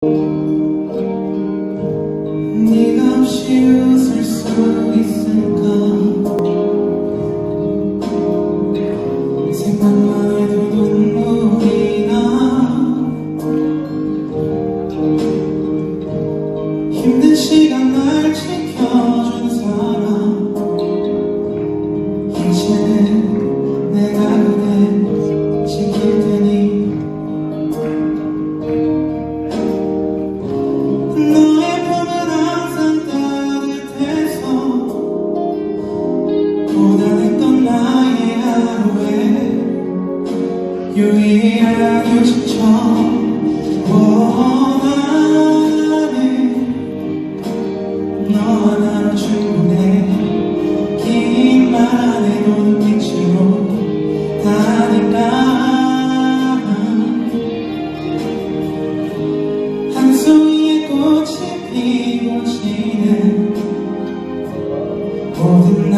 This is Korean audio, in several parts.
네가 없이 웃을 수 있을까? 생각만 해도 눈물이 나. 힘든 시간 날 지켜준 유일한 휴식처럼 원하네 너 하나로 충분해 긴 말 안 해도 눈빛으로 다니까 한 송이의 꽃이 피고 지는 모든 날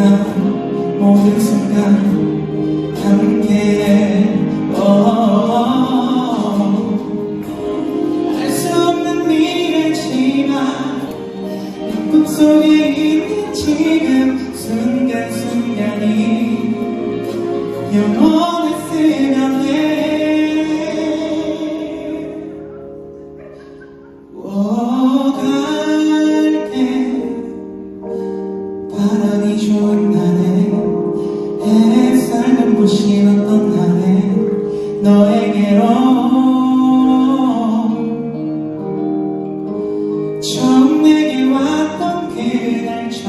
모든 순간 꿈속에 있는 지금 순간순간이 영원했으면 해. 오갈게 바람이 좋은 날에 햇살 눈부신 어떤 날에 너에게로 처음 gente